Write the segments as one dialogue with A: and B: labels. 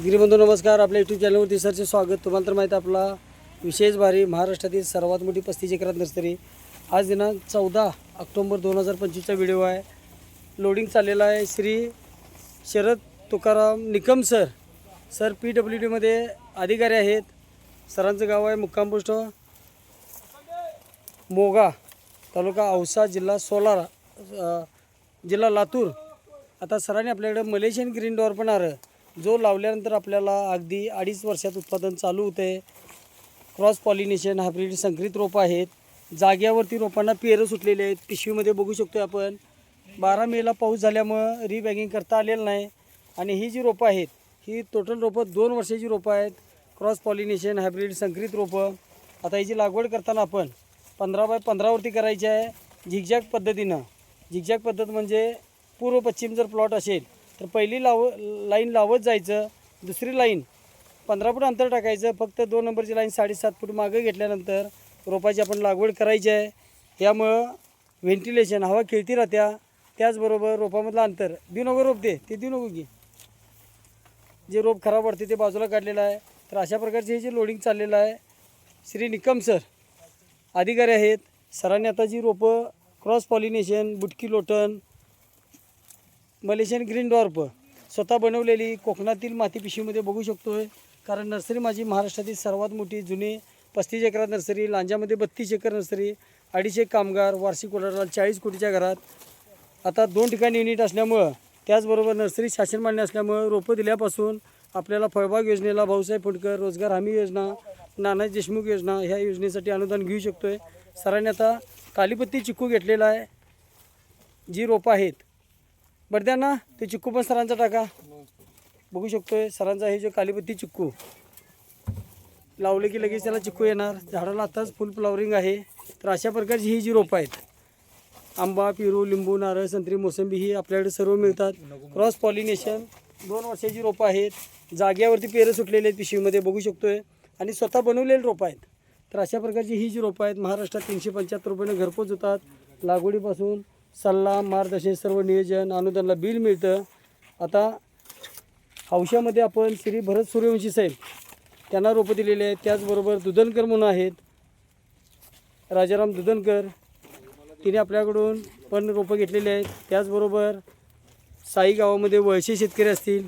A: शेतकरी बंधू नमस्कार. आपल्या यूट्यूब चॅनलवरती सरचे स्वागत. तुम्हाला तर माहीत आपला विशेष भारी महाराष्ट्रातील सर्वात मोठी पस्तीस एकरात नर्सरी. आज दिनांक चौदा ऑक्टोंबर दोन हजार पंचवीसचा व्हिडिओ आहे. लोडिंग चाललेला आहे Shri Sharad Tukaram Nikam sir. Sir P W डीमध्ये अधिकारी आहेत. सरांचं गाव आहे मुक्काम पोस्ट. मोगा तालुका औसा जिल्हा सोलारा जिल्हा लातूर. आता सरांनी आपल्याकडे मलेशियन ग्रीन डॉर पण आलं. जो लावल्यानंतर आपल्याला अगदी अडीच वर्षात उत्पादन चालू होते. क्रॉस पॉलिनेशन हायब्रिड संकरित रोपं आहेत. जाग्यावरती रोपांना पेरं सुटलेले आहेत. पिशवीमध्ये बघू शकतो आपण. बारा मेला पाऊस झाल्यामुळं रिबॅगिंग करता आलेलं नाही. आणि ही जी रोपं आहेत ही टोटल रोपं दोन वर्षाची रोपं आहेत. क्रॉस पॉलिनेशन हायब्रिड संकरित रोपं. आता याची लागवड करताना आपण पंधरा बाय पंधरावरती करायची आहे. झिगझॅग पद्धतीनं. झिगझॅग पद्धत म्हणजे पूर्व पश्चिम जर प्लॉट असेल तर पहिली लाव लाईन लावत जायचं दुसरी लाईन पंधरा फूट अंतर टाकायचं फक्त दोन नंबरची लाईन साडेसात फूट मागं घेतल्यानंतर रोपाची आपण लागवड करायची आहे. यामुळं व्हेंटिलेशन हवा खेळती राहत्या. त्याचबरोबर रोपामधलं अंतर. देऊ नको रोप दे. ते देऊ नको की. जे रोप खराब वाटते ते बाजूला काढलेलं आहे. तर अशा प्रकारचे हे जे लोडिंग चाललेलं आहे श्री निकम सर अधिकारी आहेत. सरांनी आता जी रोपं क्रॉस पॉलिनेशन बुटकी लोटन मलेशियन ग्रीन डॉर्प स्वतः बनवलेली कोकणातील माती पिशवीमध्ये बघू शकतो आहे कारण नर्सरी माझी महाराष्ट्रातील सर्वात मोठी जुनी पस्तीस एकरात नर्सरी लांजामध्ये बत्तीस एकर नर्सरी अडीचशे कामगार वार्षिक ओलाढाल चाळीस कोटीच्या घरात. आता दोन ठिकाणी युनिट असल्यामुळं त्याचबरोबर नर्सरी शासन मान्य असल्यामुळं रोपं दिल्यापासून आपल्याला फळबाग योजनेला भाऊसाहेब फुंडकर रोजगार हमी योजना नानाजी देशमुख योजना ह्या योजनेसाठी अनुदान घेऊ शकतो आहे सरांनी आता कालीपत्ती चिक्कू घेतलेला आहे. जी रोपं आहेत बरं द्या ना ते चिक्कू पण सरांचा टाका. बघू शकतोय सरांचा हे जो कालीपत्ती चिक्कू. लावले की लगेच त्याला चिक्कू येणार. झाडाला आत्ताच फुल फ्लावरिंग आहे. तर अशा प्रकारची ही जी रोपं आहेत आंबा पेरू लिंबू नारळ संत्री मोसंबी ही आपल्याकडे सर्व मिळतात. क्रॉस पॉलिनेशन दोन वर्षाची रोपं आहेत. जाग्यावरती पेरं सुटलेले आहेत पिशवीमध्ये बघू शकतोय. आणि स्वतः बनवलेली रोपं आहेत. तर अशा प्रकारची ही जी रोपं आहेत महाराष्ट्रात तीनशे पंच्याहत्तर रुपयाने घरपोच होतात. लागवडीपासून सल्ला मार्गदर्शन सर्व नियोजन अनुदानला बिल मिळतं. आता हौशामध्ये आपण श्री भरत सूर्यवंशी साहेब त्यांना रोपं दिलेले आहेत. त्याचबरोबर दुधनकर म्हणून आहेत. राजाराम दुधनकर तिने आपल्याकडून पण रोपं घेतलेली आहेत. त्याचबरोबर साई गावामध्ये वळसे शेतकरी असतील.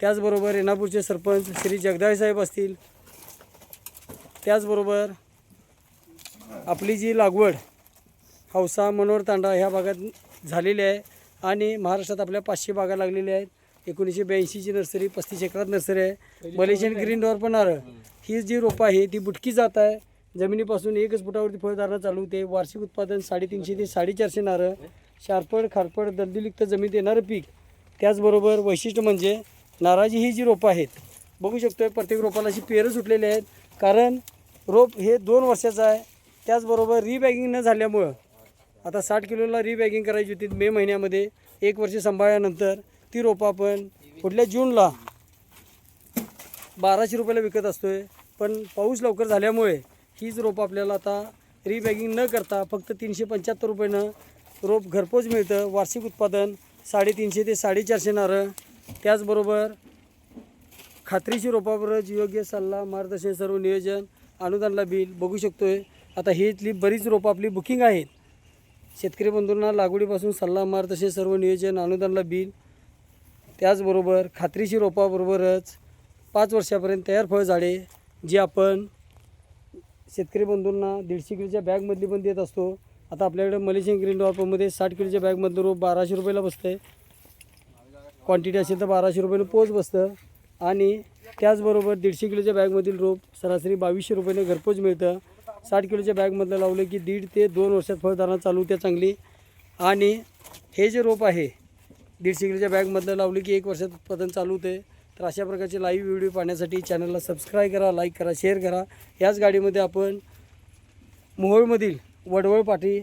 A: त्याचबरोबर रेणापूरचे सरपंच श्री जगदाळे साहेब असतील. त्याचबरोबर आपली जी लागवड हौसा मनोहर तांडा ह्या भागात झालेली आहे. आणि महाराष्ट्रात आपल्या पाचशे बागा लागलेल्या आहेत. एकोणीसशे ब्याऐंशीची नर्सरी पस्तीस एकरात नर्सरी आहे. मलेशियन ग्रीन डॉर पण नारळ ही जी रोपं आहे ती बुटकी जात आहे. जमिनीपासून एकच फुटावरती फळधारणा चालू होते. वार्षिक उत्पादन साडेतीनशे ते साडेचारशे नारळ शारपड खारपड दलदुलिक्त जमिनीत येणारं पीक. त्याचबरोबर वैशिष्ट्य म्हणजे नारळाची ही जी रोपं आहेत बघू शकतोय प्रत्येक रोपाला अशी पेरं सुटलेली आहेत. कारण रोप हे दोन वर्षाचं आहे. त्याचबरोबर रिबॅगिंग न झाल्यामुळं आता साठ किलोला रिबॅगिंग करायची होती. मे महिन्यामध्ये एक वर्ष सांभाळल्यानंतर ती रोपं आपण पुढल्या जूनला बाराशे रुपयाला विकत असतो आहे पण पाऊस लवकर झाल्यामुळे हीच रोपं आपल्याला आता रिबॅगिंग न करता फक्त तीनशे पंच्याहत्तर रुपयानं रोप घरपोच मिळतं. वार्षिक उत्पादन साडेतीनशे ते साडेचारशे नारळ त्याचबरोबर खात्रीशी रोपाबरोबर योग्य सल्ला मार्गदर्शन सर्व नियोजन अनुदानला बिल बघू शकतो आहे आता ही इथली बरीच रोपं आपली बुकिंग आहेत. शेतकरी बंधूंना लागवडीपासून सल्ला तसे सर्व नियोजन अनुदानला बिल. त्याचबरोबर खात्रीशी रोपाबरोबरच पाच वर्षापर्यंत तयार फळझाडे जी आपण शेतकरी बंधूंना दीडशे किलोच्या बॅगमधली पण देत असतो. आता आपल्याकडे मलेशियन ग्रीन डॉपमध्ये साठ किलोच्या बॅगमधलं रोप बाराशे रुपयाला बसतं आहे क्वांटिटी असेल तर बाराशे रुपयानं पोच बसतं. आणि त्याचबरोबर दीडशे किलोच्या बॅगमधील रोप सरासरी बावीसशे रुपयाने घरपोच मिळतं. साठ किलोच्या बॅगमधलं लावलं की दीड ते दोन वर्षात फळधारणा चालू होत्या चांगली. आणि हे जे रोप आहे दीडशे किलोच्या बॅगमधलं लावलं की एक वर्षात उत्पादन चालू होते. तर अशा प्रकारचे लाईव्ह व्हिडिओ पाहण्यासाठी चॅनलला सबस्क्राईब करा लाईक करा शेअर करा. याच गाडीमध्ये आपण मोहोळमधील वडवळ पाठी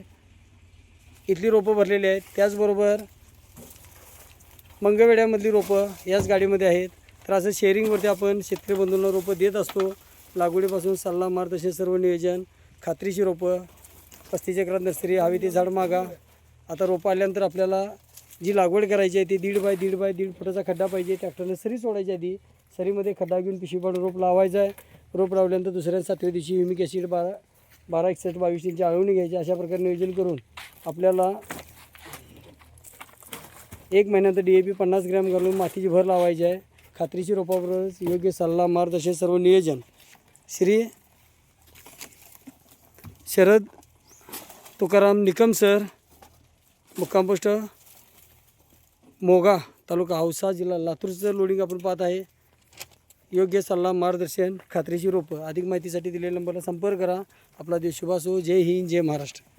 A: इथली रोपं भरलेली आहेत. त्याचबरोबर मंगळवेड्यामधली रोपं याच गाडीमध्ये आहेत. तर असं शेअरिंगवरती आपण शेतकरी बंधूंना रोपं देत असतो. लागवडीपासून सल्ला तसे सर्व नियोजन खात्रीची रोपं पस्तीस क्रांत नर्सरी हवी ते झाड मागा. आता रोपं आल्यानंतर आपल्याला जी लागवड करायची आहे ती दीड बाय दीड बाय दीड फुटाचा खड्डा पाहिजे. ट्रॅक्टर नर्सरी सोडायची आधी सरीमध्ये खड्डा घेऊन पिशवी पाडून रोप लावायचं आहे. रोप लावल्यानंतर दुसऱ्या सातव्या दिवशी युमिक ॲसिड बारा बारा एकसष्ट बावीस तीनची आळवणी घ्यायची. अशा प्रकारे नियोजन करून आपल्याला एक महिन्यानंतर डी ए पी पन्नास ग्रॅम घालून मातीची भर लावायची आहे. खात्रीची रोपाबरोबरच योग्य सल्ला मार्गदर्शन सर्व नियोजन. श्री शरद तुकाराम निकम सर मुक्काम पोस्ट मोगा तालुका औसा जिल्हा लातूरचं लोडिंग आपण पाहत आहे. योग्य सल्ला मार्गदर्शन खात्रीची रोपं अधिक माहितीसाठी दिलेल्या नंबरला संपर्क करा. आपला देश शुभासो हो. जय हिंद जय महाराष्ट्र.